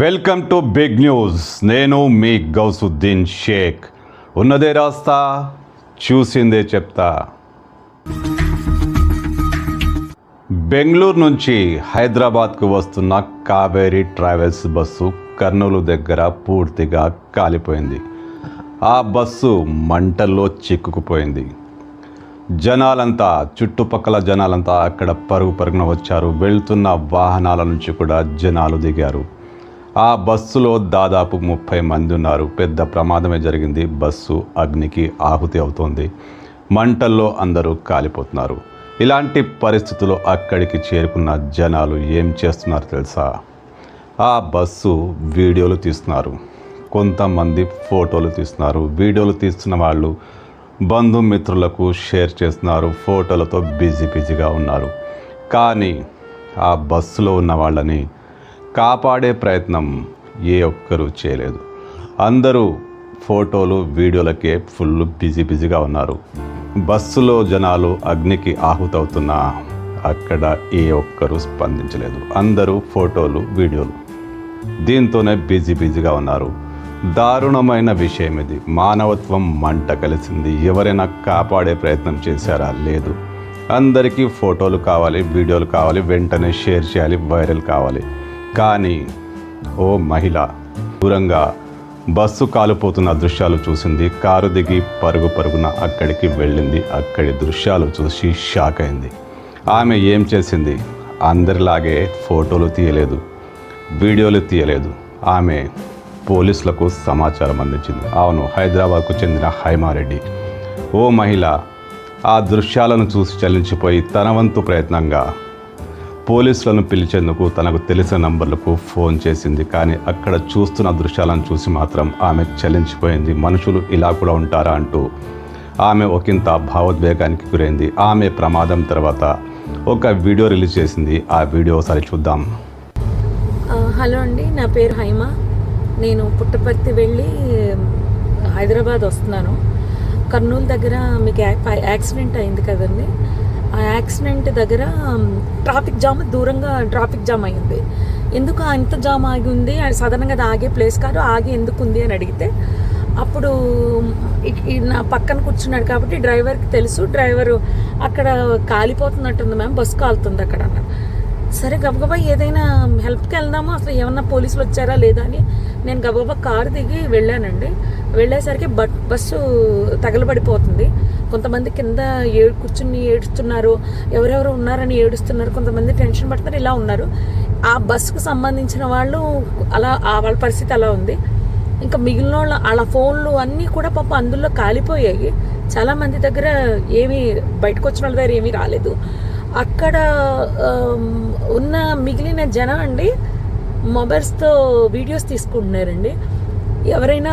Welcome to big news. నేను మీ గౌసుద్దీన్ షేక్. ఉన్నదే రాస్తా చూసిందే చెప్తా. బెంగళూరు నుంచి హైదరాబాద్కు వస్తున్న కావేరీ ట్రావెల్స్ బస్సు కర్నూలు దగ్గర పూర్తిగా కాలిపోయింది. ఆ బస్సు మంటల్లో చిక్కుకుపోయింది. జనాలంతా చుట్టుపక్కల జనాలంతా అక్కడ పరుగు పరుగున వచ్చారు. వెళ్తున్న వాహనాల నుంచి కూడా జనాలు దిగారు. ఆ బస్సులో దాదాపు ముప్పై మంది ఉన్నారు. పెద్ద ప్రమాదమే జరిగింది. బస్సు అగ్నికి ఆహుతి అవుతోంది. మంటల్లో అందరూ కాలిపోతున్నారు. ఇలాంటి పరిస్థితుల్లో అక్కడికి చేరుకున్న జనాలు ఏం చేస్తున్నారు తెలుసా? ఆ బస్సు వీడియోలు తీస్తున్నారు. కొంతమంది ఫోటోలు తీస్తున్నారు. వీడియోలు తీస్తున్న వాళ్ళు బంధుమిత్రులకు షేర్ చేస్తున్నారు. ఫోటోలతో బిజీ బిజీగా ఉన్నారు. కానీ ఆ బస్సులో ఉన్న వాళ్ళని కాపాడే ప్రయత్నం ఏ ఒక్కరూ చేయలేదు. అందరూ ఫోటోలు వీడియోలకే ఫుల్ బిజీ బిజీగా ఉన్నారు. బస్సులో జనాలు అగ్నికి ఆహుతవుతున్నా అక్కడ ఏ ఒక్కరూ స్పందించలేదు. అందరూ ఫోటోలు వీడియోలు. దీంతోనే బిజీ బిజీగా ఉన్నారు. దారుణమైన విషయం ఇది. మానవత్వం మంట కలిసింది. ఎవరైనా కాపాడే ప్రయత్నం చేశారా? లేదు. అందరికీ ఫోటోలు కావాలి వీడియోలు కావాలి వెంటనే షేర్ చేయాలి వైరల్ కావాలి. కానీ ఓ మహిళ దూరంగా బస్సు కాలిపోతున్న దృశ్యాలు చూసింది. కారు దిగి పరుగు పరుగున అక్కడికి వెళ్ళింది. అక్కడి దృశ్యాలు చూసి షాక్ అయింది. ఆమె ఏం చేసింది? అందరిలాగే ఫోటోలు తీయలేదు. వీడియోలు తీయలేదు. ఆమె పోలీసులకు సమాచారం అందించింది. అవును హైదరాబాద్కు చెందిన హైమారెడ్డి. ఓ మహిళ ఆ దృశ్యాలను చూసి చలించిపోయి తన వంతు ప్రయత్నంగా పోలీసులను పిలిచేందుకు తనకు తెలిసిన నంబర్లకు ఫోన్ చేసింది. కానీ అక్కడ చూస్తున్న దృశ్యాలను చూసి మాత్రం ఆమె చలించిపోయింది. మనుషులు ఇలా కూడా ఉంటారా అంటూ ఆమె ఒకంత భావోద్వేగానికి గురైంది. ఆమె ప్రమాదం తర్వాత ఒక వీడియో రిలీజ్ చేసింది. ఆ వీడియో ఒకసారి చూద్దాం. హలో అండి నా పేరు హైమ. నేను పుట్టపర్తి వెళ్ళి హైదరాబాద్ వస్తున్నాను. కర్నూలు దగ్గర మీకు యాక్సిడెంట్ అయింది కదండి. ఆ యాక్సిడెంట్ దగ్గర ట్రాఫిక్ జామ్ దూరంగా ట్రాఫిక్ జామ్ అయింది ఎందుకు అంత జామ్ ఆగి ఉంది? అది సాధారణంగా అది ఆగే ప్లేస్ కాదు ఆగి ఎందుకు ఉంది అని అడిగితే అప్పుడు ఈ నా పక్కన కూర్చున్నాడు కాబట్టి డ్రైవర్కి తెలుసు. డ్రైవరు అక్కడ కాలిపోతున్నట్టుంది మ్యామ్ బస్సు కాలుతుంది అక్కడ అన్నారు సరే గబగబా ఏదైనా హెల్ప్కి వెళ్దామా? అసలు ఏమన్నా పోలీసులు వచ్చారా లేదా అని నేను గబగబా కారు దిగి వెళ్ళానండి. వెళ్ళేసరికి బట్ బస్సు తగలబడిపోతుంది. కొంతమంది కింద ఏడు కూర్చుని ఏడుస్తున్నారు ఎవరెవరు ఉన్నారని ఏడుస్తున్నారు కొంతమంది టెన్షన్ పడుతున్నారు ఇలా ఉన్నారు. ఆ బస్సుకు సంబంధించిన వాళ్ళు అలా ఆ వాళ్ళ పరిస్థితి అలా ఉంది. ఇంకా మిగిలిన వాళ్ళ వాళ్ళ ఫోన్లు అన్నీ కూడా పాప అందులో కాలిపోయాయి. చాలామంది దగ్గర ఏమీ బయటకు వచ్చిన వాళ్ళ దగ్గర ఏమీ రాలేదు. అక్కడ ఉన్న మిగిలిన జనం అండి మొబైల్స్తో వీడియోస్ తీసుకుంటున్నారండి. ఎవరైనా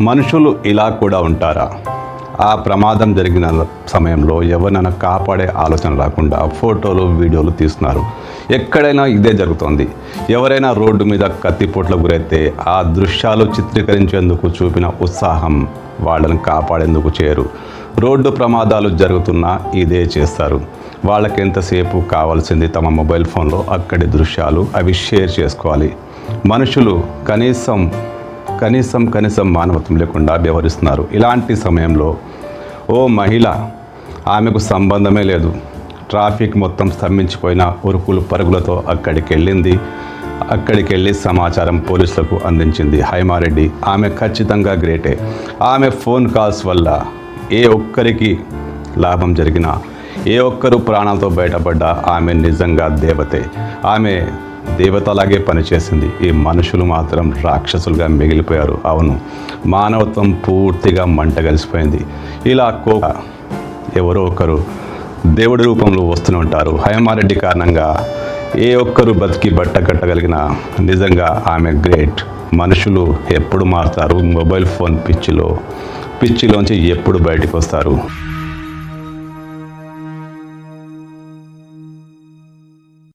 మనుషులు ఇలా కూడా ఉంటారా? ఆ ప్రమాదం జరిగిన సమయంలో ఎవరినైనా కాపాడే ఆలోచన రాకుండా ఫోటోలు వీడియోలు తీస్తున్నారు. ఎక్కడైనా ఇదే జరుగుతోంది. ఎవరైనా రోడ్డు మీద కత్తిపోట్లకు గురైతే ఆ దృశ్యాలు చిత్రీకరించేందుకు చూపిన ఉత్సాహం వాళ్ళని కాపాడేందుకు చేయరు రోడ్డు ప్రమాదాలు జరుగుతున్నా ఇదే చేస్తారు. వాళ్ళకి ఎంతసేపు కావాల్సింది తమ మొబైల్ ఫోన్లో అక్కడి దృశ్యాలు అవి షేర్ చేసుకోవాలి. మనుషులు కనీసం కనీసం కనీసం మానవత్వం లేకుండా వ్యవహరిస్తున్నారు. ఇలాంటి సమయంలో ఓ మహిళ ఆమెకు సంబంధమే లేదు. ట్రాఫిక్ మొత్తం స్తంభించిపోయిన ఉరుకులు పరుగులతో అక్కడికి వెళ్ళింది అక్కడికి వెళ్ళి సమాచారం పోలీసులకు అందించింది హైమారెడ్డి. ఆమె ఖచ్చితంగా గ్రేటే. ఆమె ఫోన్ కాల్స్ వల్ల ఏ ఒక్కరికి లాభం జరిగినా ఏ ఒక్కరు ప్రాణాలతో బయటపడ్డా ఆమె నిజంగా దేవతే. ఆమె దేవతలాగే పనిచేసింది. ఈ మనుషులు మాత్రం రాక్షసులుగా మిగిలిపోయారు. అవును మానవత్వం పూర్తిగా మంట కలిసిపోయింది. ఇలా కో ఎవరో ఒకరు దేవుడి రూపంలో వస్తూనే ఉంటారు. హయమారెడ్డి కారణంగా ఏ ఒక్కరు బతికి బట్ట కట్టగలిగిన నిజంగా ఆమె గ్రేట్. మనుషులు ఎప్పుడు మారుతారు? మొబైల్ ఫోన్ పిచ్చిలో పిచ్చిలోంచి ఎప్పుడు బయటకు వస్తారు